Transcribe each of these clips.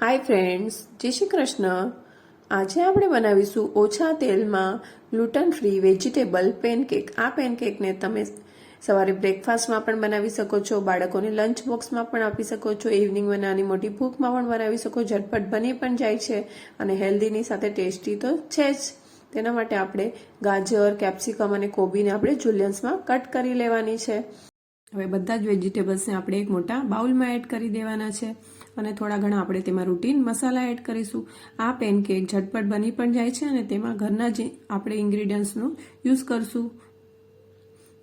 Hi friends જય શ્રી કૃષ્ણ. આજે આપણે બનાવીશું ઓછા તેલમાં ગ્લુટન ફ્રી વેજીટેબલ પેનકેક આ પેનકેકને તમે સવારે બ્રેકફાસ્ટમાં પણ બનાવી શકો છો, બાળકોને લંચ બોક્સમાં પણ આપી શકો છો ઇવનિંગમાં નાની મોટી ભૂખમાં પણ બનાવી શકો, ઝટપટ બની પણ જાય છે અને હેલ્ધીની સાથે ટેસ્ટી તો છે જ. તેના માટે આપણે ગાજર કેપ્સિકમ અને કોબીને આપણે જુલિયન્સમાં કટ કરી લેવાની છે. હવે બધા જ વેજીટેબલ્સને આપણે એક મોટા બાઉલમાં એડ કરી દેવાના છે. અને થોડા ઘણા આપણે તેમાં રૂટીન મસાલા એડ કરીશું. આ પેનકેક ઝટપટ બની પણ જાય છે અને તેમાં ઘરના જે આપણે ઇન્ગ્રીડિયન્ટ્સનું યુઝ કરશું.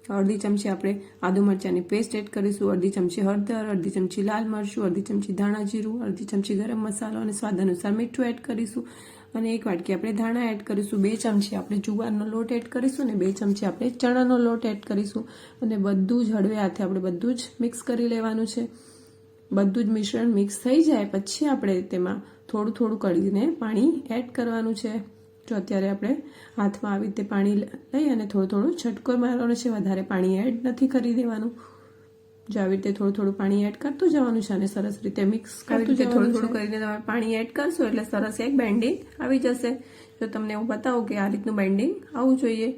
અડધી ચમચી આપણે આદુ મરચાંની પેસ્ટ એડ કરીશું. અડધી ચમચી હળદર, અડધી ચમચી લાલ મરચું, અડધી ચમચી ધાણા જીરું, અડધી ચમચી ગરમ મસાલો અને સ્વાદ અનુસાર મીઠું એડ કરીશું. અને એક વાટકી આપણે ધાણા એડ કરીશું. બે ચમચી આપણે જુવારનો લોટ એડ કરીશું અને બે ચમચી આપણે ચણાનો લોટ એડ કરીશું. અને બધું જ હળવે હાથે આપણે બધું જ મિક્સ કરી લેવાનું છે. બધું જ મિશ્રણ મિક્સ થઈ જાય પછી આપણે તેમાં થોડું થોડું કરીને પાણી એડ કરવાનું છે. જો અત્યારે આપણે હાથમાં આવી રીતે પાણી લઈ અને થોડું થોડું છટકો મારવાનો છે વધારે પાણી એડ નથી કરી દેવાનું. જો આવી રીતે થોડું થોડું પાણી એડ કરતું જવાનું છે અને સરસ રીતે મિક્સ કરતું છે થોડું થોડું કરીને તમે પાણી એડ કરશો એટલે સરસ એક બેન્ડિંગ આવી જશે. જો તમને હું બતાવું કે આ રીતનું બેન્ડિંગ આવવું જોઈએ.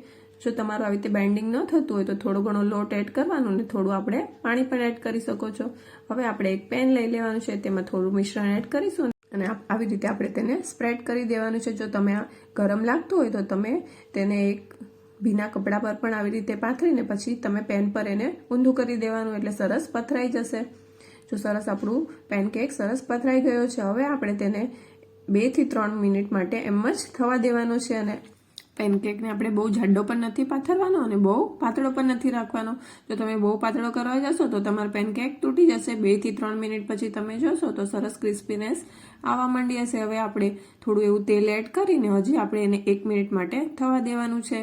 જો તમારું આવી રીતે બેન્ડિંગ ન થતું હોય તો થોડો ઘણો લોટ એડ કરવાનો ને થોડું આપણે પાણી પણ એડ કરી શકો છો. હવે આપણે એક પેન લઈ લેવાનું છે, તેમાં થોડું મિશ્રણ એડ કરીશું અને આવી રીતે આપણે તેને સ્પ્રેડ કરી દેવાનું છે. જો તમે ગરમ લાગતું હોય તો તમે તેને એક ભીના કપડા પર પણ આવી રીતે પાથરીને પછી તમે પેન પર એને ઊંધું કરી દેવાનું એટલે સરસ પથરાઈ જશે. જો સરસ આપણું પેનકેક સરસ પથરાઈ ગયો છે, હવે આપણે તેને બેથી ત્રણ મિનિટ માટે એમ જ થવા દેવાનો છે અને પેનકેકને આપણે બહુ જાડો પણ નથી પાથરવાનો અને બહુ પાતળો પણ નથી રાખવાનો. જો તમે બહુ પાતળો કરવા જશો તો તમારો પેનકેક તૂટી જશે. બેથી ત્રણ મિનિટ પછી તમે જોશો તો સરસ ક્રિસ્પીનેસ આવવા માંડી હશે. હવે આપણે થોડું એવું તેલ એડ કરીને હજી આપણે એને એક મિનિટ માટે થવા દેવાનું છે.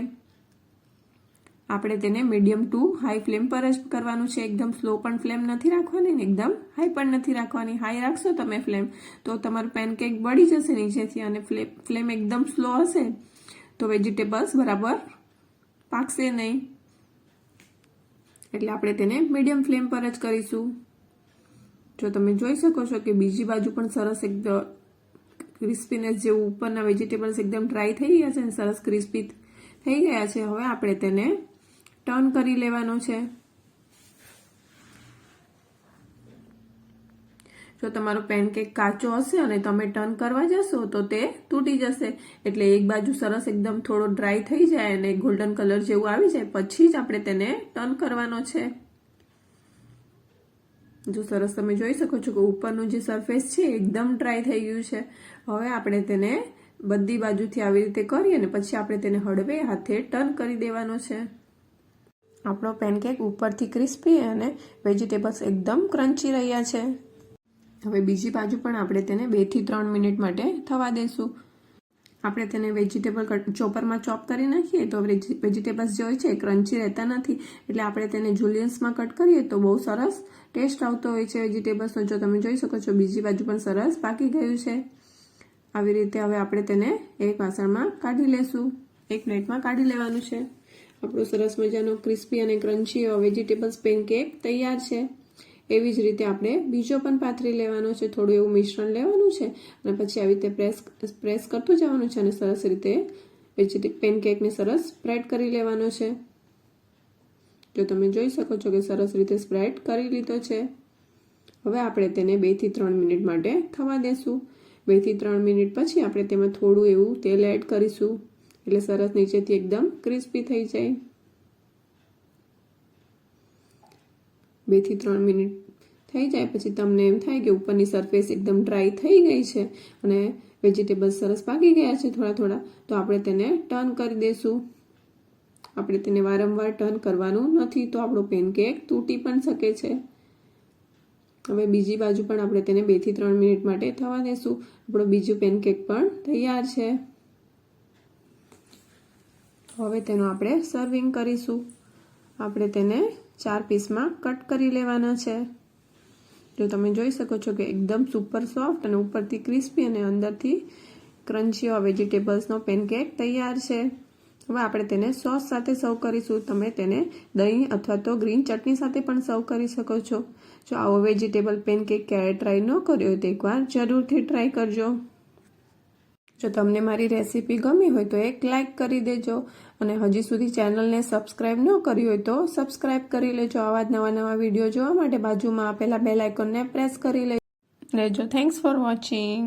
આપણે તેને મીડિયમ ટુ હાઈ ફ્લેમ પર જ કરવાનું છે. એકદમ સ્લો પણ ફ્લેમ નથી રાખવાની ને એકદમ હાઈ પણ નથી રાખવાની. હાઈ રાખશો તમે ફ્લેમ તો તમારું પેનકેક બળી જશે નીચેથી અને ફ્લેમ એકદમ સ્લો હશે. તો વેજીટેબલ્સ બરાબર પાકશે નહીં. એટલે આપણે તેને મીડિયમ ફ્લેમ પર જ કરીશું. જો તમે જોઈ શકો છો કે બીજી બાજુ પણ સરસ એકદમ ક્રિસ્પીનેસ જેવું ઉપરના વેજીટેબલ્સ એકદમ ડ્રાય થઈ ગયા છે અને સરસ ક્રિસ્પી થઈ ગયા છે. હવે આપણે તેને ટર્ન કરી લેવાનો છે. જો તમારો પેનકેક કાચો હશે અને તમે ટર્ન કરવા જશો, તો તે તૂટી જશે. એટલે એક બાજુ સરસ એકદમ થોડો ડ્રાય થઈ જાય અને ગોલ્ડન કલર જેવું આવી જાય, પછી જ આપણે તેને ટર્ન કરવાનો છે. જો સરસ તમે જોઈ શકો છો કે ઉપરનું જે સરફેસ છે એકદમ ડ્રાય થઈ ગયું છે. હવે આપણે તેને બધી બાજુથી આવી રીતે કરી અને પછી આપણે તેને હળવે હાથે ટર્ન કરી દેવાનો છે. આપણો પેનકેક ઉપરથી ક્રિસ્પી અને વેજીટેબલ્સ એકદમ ક્રન્ચી રહ્યા છે. હવે બીજી બાજુ પણ આપણે તેને બેથી ત્રણ મિનિટ માટે થવા દેશું. આપણે તેને વેજીટેબલ ચોપરમાં ચોપ કરી નાખીએ તો વેજીટેબલ્સ જે હોય છે એ ક્રન્ચી રહેતા નથી. એટલે આપણે તેને જુલિયન્સમાં કટ કરીએ તો બહુ સરસ ટેસ્ટ આવતો હોય છે વેજીટેબલ્સનો. જો તમે જોઈ શકો છો બીજી બાજુ પણ સરસ પાકી ગયું છે. આવી રીતે હવે આપણે તેને એક વાસણમાં કાઢી લેશું. એક પ્લેટમાં કાઢી લેવાનું છે. આપણું સરસ મજાનો ક્રિસ્પી અને ક્રન્ચી વેજીટેબલ્સ પેનકેક તૈયાર છે. એવી જ રીતે આપણે બીજો પણ પાથરી લેવાનો છે, થોડું એવું મિશ્રણ લેવાનું છે અને પછી આવી રીતે પ્રેસ પ્રેસ કરતું જવાનું છે અને સરસ રીતે વેજીટે, પેનકેકને સરસ સ્પ્રેડ કરી લેવાનો છે. જો તમે જોઈ શકો છો કે સરસ રીતે સ્પ્રેડ કરી લીધો છે. હવે આપણે તેને બેથી ત્રણ મિનિટ માટે થવા દેશું. બેથી ત્રણ મિનિટ પછી આપણે તેમાં થોડું એવું તેલ એડ કરીશું. એટલે સરસ નીચેથી એકદમ ક્રિસ્પી થઈ જાય. બેથી ત્રણ મિનિટ થઈ જાય, પછી તમને એમ થાય કે ઉપરની સરફેસ એકદમ ડ્રાય થઈ ગઈ છે અને વેજીટેબલ્સ સરસ પાકી ગયા છે થોડા થોડા, તો આપણે તેને ટર્ન કરી દઈશું આપણે તેને વારંવાર ટર્ન કરવાનું નથી, તો આપણો પેનકેક તૂટી પણ શકે છે. હવે બીજી બાજુ પણ આપણે તેને બેથી ત્રણ મિનિટ માટે થવા દેશું. આપણો બીજું પેનકેક પણ તૈયાર છે. હવે તેનું આપણે સર્વિંગ કરીશું. આપણે તેને ચાર પીસમાં કટ કરી લેવાના છે. જો તમે જોઈ શકો છો કે એકદમ સુપર સોફ્ટ અને ઉપરથી ક્રિસ્પી અને અંદરથી ક્રન્ચી વેજીટેબલ્સનો પેનકેક તૈયાર છે. હવે આપણે તેને સોસ સાથે સર્વ કરીશું. તમે તેને દહીં અથવા તો ગ્રીન ચટણી સાથે પણ સર્વ કરી શકો છો. જો આવો વેજીટેબલ પેનકેક ક્યારેય ટ્રાય ન કર્યો હોય તો એકવાર જરૂરથી ટ્રાય કરજો. જો તમને મારી રેસીપી ગમી હોય તો એક લાઇક કરી દેજો. અને હજી સુધી ચેનલને સબસ્ક્રાઇબ ન કરી હોય તો સબસ્ક્રાઇબ કરી લેજો. આવા જ નવા નવા વીડિયો જોવા માટે બાજુમાં આપેલા બેલ આઇકોનને પ્રેસ કરી લેજો. Thanks for watching